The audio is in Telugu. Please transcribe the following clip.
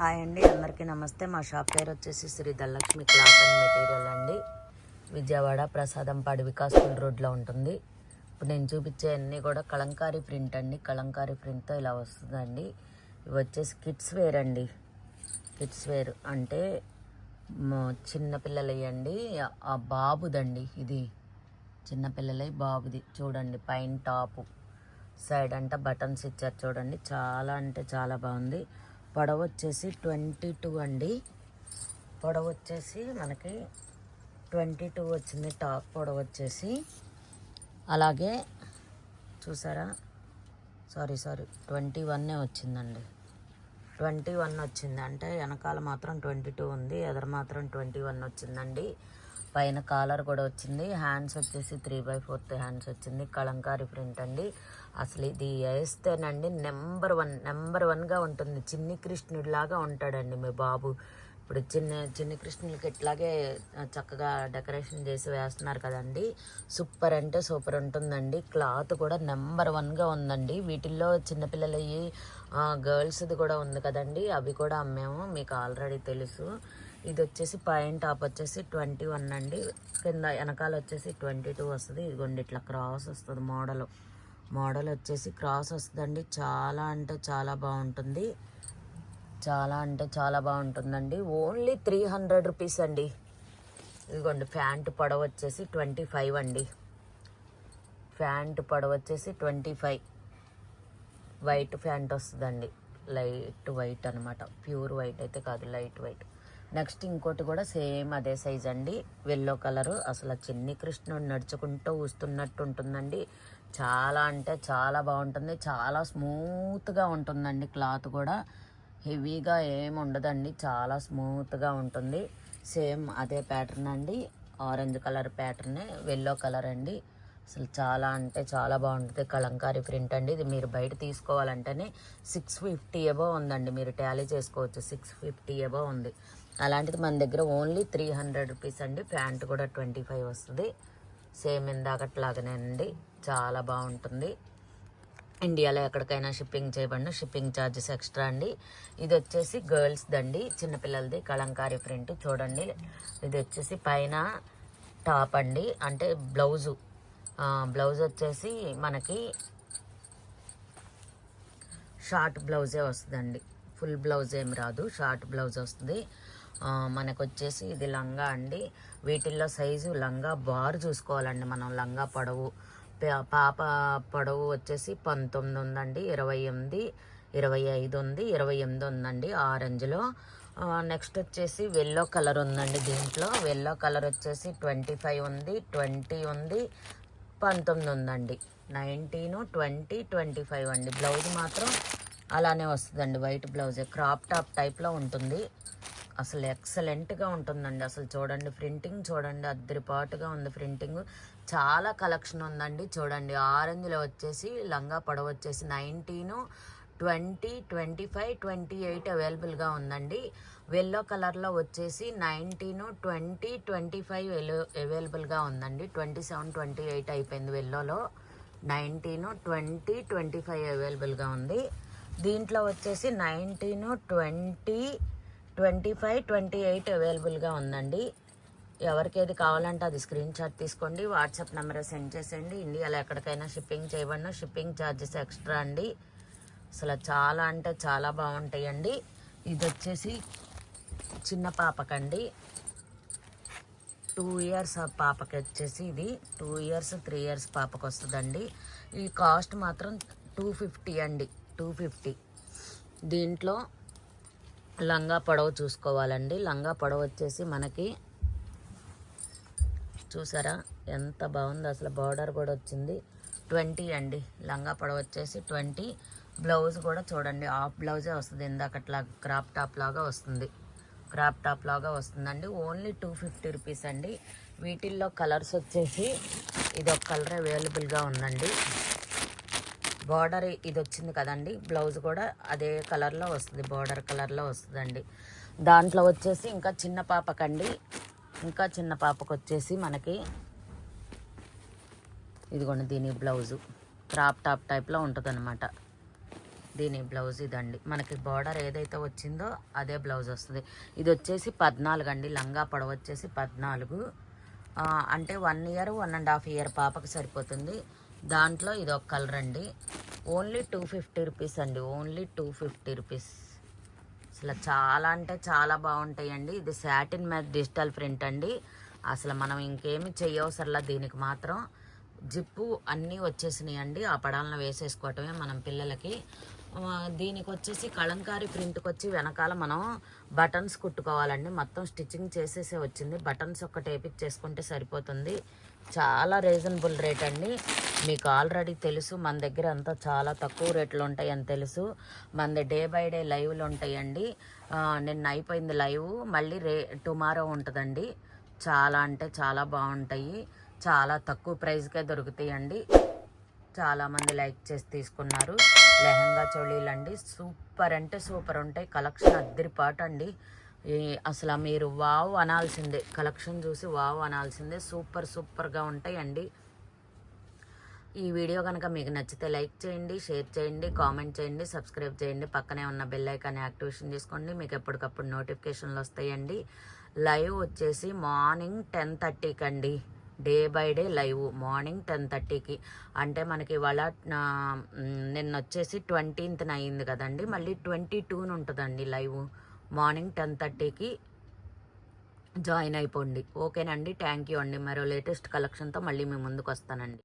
హాయ్ అండి అందరికీ నమస్తే. మా షాప్ పేరు వచ్చేసి Sri Dhanalakshmi cloth and material అండి. విజయవాడ ప్రసాదంపాడి వికాస్పూల్ రోడ్లో ఉంటుంది. ఇప్పుడు నేను చూపించే అన్నీ కూడా కలంకారీ ప్రింట్ అండి. కలంకారీ ప్రింట్తో ఇలా వస్తుందండి. ఇవి వచ్చేసి కిడ్స్ వేర్ అండి. కిడ్స్ వేర్ అంటే మ- చిన్నపిల్లలవి అండి. ఆ బాబుదండి ఇది. చిన్నపిల్లలై బాబుది. చూడండి పైన టాపు. సైడ్ అంటే బటన్స్ ఇచ్చారు చూడండి. చాలా అంటే చాలా బాగుంది. పొడవు వచ్చేసి ట్వంటీ టూ అండి. పొడవు వచ్చేసి మనకి ట్వంటీ టూ వచ్చింది టాప్ పొడవు వచ్చేసి అలాగే చూసారా? సారీ సారీ ట్వంటీ వన్నే వచ్చిందండి. ట్వంటీ వన్ వచ్చింది. అంటే వెనకాల మాత్రం ట్వంటీ టూ ఉంది ఎదర మాత్రం ట్వంటీ వన్ వచ్చిందండి. పైన కాలర్ కూడా వచ్చింది. హ్యాండ్స్ వచ్చేసి త్రీ బై ఫోర్త్ హ్యాండ్స్ వచ్చింది. కళంకారి ప్రింట్ అండి. అసలు ఇది వేస్తేనండి నెంబర్ వన్ నెంబర్ వన్గా ఉంటుంది. చిన్ని కృష్ణుడిలాగా ఉంటాడండి మీ బాబు. ఇప్పుడు చిన్న చిన్న కృష్ణులకి ఇట్లాగే చక్కగా డెకరేషన్ చేసి వేస్తున్నారు కదండి. సూపర్ అంటే సూపర్ ఉంటుందండి. క్లాత్ కూడా నెంబర్ వన్గా ఉందండి. వీటిల్లో చిన్నపిల్లలవి గర్ల్స్ది కూడా ఉంది కదండి. అవి కూడా అమ్మాము మీకు ఆల్రెడీ తెలుసు. ఇది వచ్చేసి పైన టాప్ వచ్చేసి ట్వంటీ వన్ అండి. కింద వెనకాల వచ్చేసి ట్వంటీ టూ వస్తుంది. ఇదిగోండి ఇట్లా క్రాస్ వస్తుంది మోడల్. మోడల్ వచ్చేసి క్రాస్ వస్తుందండి. చాలా అంటే చాలా బాగుంటుంది. చాలా అంటే చాలా బాగుంటుందండి. ఓన్లీ త్రీ హండ్రెడ్ రూపీస్ అండి. ఇదిగోండి ప్యాంట్ పొడవు వచ్చేసి ట్వంటీ ఫైవ్ అండి. ప్యాంట్ పొడవ వచ్చేసి ట్వంటీ ఫైవ్ వైట్ ప్యాంట్ వస్తుందండి. లైట్ వైట్ అనమాట ప్యూర్ వైట్ అయితే కాదు లైట్ వైట్ నెక్స్ట్ ఇంకోటి కూడా సేమ్ అదే సైజ్ అండి. ఎల్లో కలరు అసలు చిన్ని కృష్ణుడు నడుచుకుంటూ వస్తున్నట్టు ఉంటుందండి. చాలా అంటే చాలా బాగుంటుంది. చాలా స్మూత్గా ఉంటుందండి క్లాత్ కూడా. హెవీగా ఏముండదండి. చాలా స్మూత్గా ఉంటుంది. సేమ్ అదే ప్యాటర్న్ అండి. ఆరెంజ్ కలర్ ప్యాటర్నే ఎల్లో కలర్ అండి. అసలు చాలా అంటే చాలా బాగుంటుంది. కలంకారీ ప్రింట్ అండి. ఇది మీరు బయట తీసుకోవాలంటేనే సిక్స్ ఫిఫ్టీ ఎబో ఉందండి. మీరు ట్యాలీ చేసుకోవచ్చు. సిక్స్ ఫిఫ్టీ ఎబో ఉంది. అలాంటిది మన దగ్గర ఓన్లీ త్రీ హండ్రెడ్ రూపీస్ అండి. ప్యాంట్ కూడా ట్వంటీ ఫైవ్ వస్తుంది. సేమ్ ఇందాకట్లాగానే అండి. చాలా బాగుంటుంది. ఇండియాలో ఎక్కడికైనా షిప్పింగ్ చేయబడిన షిప్పింగ్ ఛార్జెస్ ఎక్స్ట్రా అండి. ఇది వచ్చేసి గర్ల్స్ దండి చిన్నపిల్లలది కలంకారీ ప్రింట్ చూడండి. ఇది వచ్చేసి పైన టాప్ అండి అంటే బ్లౌజు. బ్లౌజ్ వచ్చేసి మనకి షార్ట్ బ్లౌజే వస్తుందండి. ఫుల్ బ్లౌజ్ ఏం రాదు షార్ట్ బ్లౌజ్ వస్తుంది. మనకు వచ్చేసి ఇది లంగా అండి. వీటిల్లో సైజు లంగా బార్ చూసుకోవాలండి మనం లంగా పొడవు. పాప పొడవు వచ్చేసి పంతొమ్మిది ఉందండి ఇరవై ఎనిమిది ఇరవై ఐదు ఉంది ఇరవై ఎనిమిది ఉందండి ఆరెంజ్లో నెక్స్ట్ వచ్చేసి వెల్లో కలర్ ఉందండి దీంట్లో. వెల్లో కలర్ వచ్చేసి ట్వంటీ ఫైవ్ ఉంది ట్వంటీ ఉంది పంతొమ్మిది ఉందండి. నైన్టీన్ ట్వంటీ ట్వంటీ ఫైవ్ అండి. బ్లౌజ్ మాత్రం అలానే వస్తుందండి వైట్ బ్లౌజే క్రాప్ టాప్ టైప్లో ఉంటుంది. అసలు ఎక్సలెంట్గా ఉంటుందండి. అసలు చూడండి ప్రింటింగ్ చూడండి అద్దరిపాటుగా ఉంది ప్రింటింగ్. చాలా కలెక్షన్ ఉందండి. చూడండి ఆరెంజ్లో వచ్చేసి లంగా పొడవ వచ్చేసి nineteen twenty twenty five twenty eight అవైలబుల్గా ఉందండి. ఎల్లో కలర్లో వచ్చేసి నైన్టీను ట్వంటీ ట్వంటీ ఫైవ్ అవైలబుల్గా ఉందండి. ట్వంటీ సెవెన్ ట్వంటీ ఎయిట్ అయిపోయింది ఎల్లోలో. నైన్టీను ట్వంటీ ట్వంటీ ఫైవ్ అవైలబుల్గా ఉంది. దీంట్లో వచ్చేసి nineteen twenty twenty five twenty eight అవైలబుల్గా ఉందండి. ఎవరికి ఏది కావాలంటే అది స్క్రీన్ షాట్ తీసుకోండి వాట్సాప్ నెంబర్ సెండ్ చేసేయండి. ఇండియాలో ఎక్కడికైనా షిప్పింగ్ చేయబడిన షిప్పింగ్ ఛార్జెస్ ఎక్స్ట్రా అండి. అసలు చాలా అంటే చాలా బాగుంటాయండి. ఇది వచ్చేసి చిన్న పాపకండి. టూ ఇయర్స్ ఆ పాపకి వచ్చేసి ఇది. టూ ఇయర్స్ త్రీ ఇయర్స్ పాపకు వస్తుందండి. ఈ కాస్ట్ మాత్రం టూ ఫిఫ్టీ అండి. Two fifty. దీంట్లో లంగా పొడవు చూసుకోవాలండి. లంగా పొడవు వచ్చేసి మనకి చూసారా? ఎంత బాగుందో అసలు బార్డర్ కూడా వచ్చింది. ట్వంటీ అండి. లంగా పొడవు వచ్చేసి ట్వంటీ. బ్లౌజ్ కూడా చూడండి. హాఫ్ బ్లౌజే వస్తుంది. ఇందాకట్లా క్రాప్ టాప్ లాగా వస్తుంది. క్రాప్ టాప్ లాగా వస్తుందండి. ఓన్లీ టూ ఫిఫ్టీ రూపీస్ అండి. వీటిల్లో కలర్స్ వచ్చేసి ఇది ఒక కలర్ అవైలబుల్గా ఉందండి. బార్డర్ ఇది వచ్చింది కదండి. బ్లౌజ్ కూడా అదే కలర్లో వస్తుంది. బార్డర్ కలర్లో వస్తుందండి. దాంట్లో వచ్చేసి ఇంకా చిన్న పాపకండి. ఇంకా చిన్న పాపకు వచ్చేసి మనకి ఇదిగోండి దీని బ్లౌజు క్రాప్ టాప్ టైప్లో ఉంటుంది అనమాట దీని బ్లౌజ్ ఇదండి. మనకి బార్డర్ ఏదైతే వచ్చిందో అదే బ్లౌజ్ వస్తుంది. ఇది వచ్చేసి పద్నాలుగు అండి లంగా పొడవు వచ్చేసి పద్నాలుగు. అంటే one year one and half year పాపకి సరిపోతుంది. దాంట్లో ఇది ఒక కలర్ అండి. ఓన్లీ టూ ఫిఫ్టీ రూపీస్ అండి. ఓన్లీ టూ ఫిఫ్టీ రూపీస్ అసలు చాలా అంటే చాలా బాగుంటాయండి. ఇది సాటిన్ మ్యాచ్ డిజిటల్ ప్రింట్ అండి. అసలు మనం ఇంకేమి చేయవసరలా దీనికి మాత్రం జిప్పు అన్నీ వచ్చేసినాయి అండి ఆ పడాలను వేసేసుకోవటమే మనం పిల్లలకి. దీనికి వచ్చేసి కళంకారీ ప్రింట్కి వచ్చి వెనకాల మనం బటన్స్ కుట్టుకోవాలండి. మొత్తం స్టిచ్చింగ్ చేసేసే వచ్చింది. బటన్స్ ఒక్కటి వేపించేసుకుంటే సరిపోతుంది. చాలా రీజనబుల్ రేట్ అండి. మీకు ఆల్రెడీ తెలుసు మన దగ్గర అంతా చాలా తక్కువ రేట్లు ఉంటాయి అని తెలుసు. మనది డే బై డే లైవ్లు ఉంటాయండి. నిన్న అయిపోయింది లైవ్ మళ్ళీ రే టుమారో ఉంటుందండి. చాలా అంటే చాలా బాగుంటాయి. చాలా తక్కువ ప్రైస్కే దొరుకుతాయండి. చాలామంది లైక్ చేసి తీసుకున్నారు. లెహంగా చోళీలు అండి. సూపర్ అంటే సూపర్ ఉంటాయి. కలెక్షన్ అద్దరిపాటు అండి. ఈ అసలు మీరు వావ్ అనాల్సిందే. కలెక్షన్ చూసి వావ్ అనాల్సిందే. సూపర్ సూపర్గా ఉంటాయండి. ఈ వీడియో కనుక మీకు నచ్చితే లైక్ చేయండి షేర్ చేయండి కామెంట్ చేయండి సబ్స్క్రైబ్ చేయండి. పక్కనే ఉన్న బెల్ ఐకాన్ని యాక్టివేషన్ చేసుకోండి. మీకు ఎప్పటికప్పుడు నోటిఫికేషన్లు వస్తాయండి. లైవ్ వచ్చేసి మార్నింగ్ టెన్ థర్టీకి అండి day by day live morning ten థర్టీకి. అంటే మనకి ఇవాళ నిన్న వచ్చేసి ట్వంటీన్త్న అయింది కదండి. మళ్ళీ ట్వంటీ టూన్ ఉంటుందండి లైవ్. మార్నింగ్ టెన్ థర్టీకి జాయిన్ అయిపోండి. ఓకేనండి. థ్యాంక్ యూ అండి. మరో లేటెస్ట్ కలెక్షన్తో మళ్ళీ మీ ముందుకు వస్తానండి.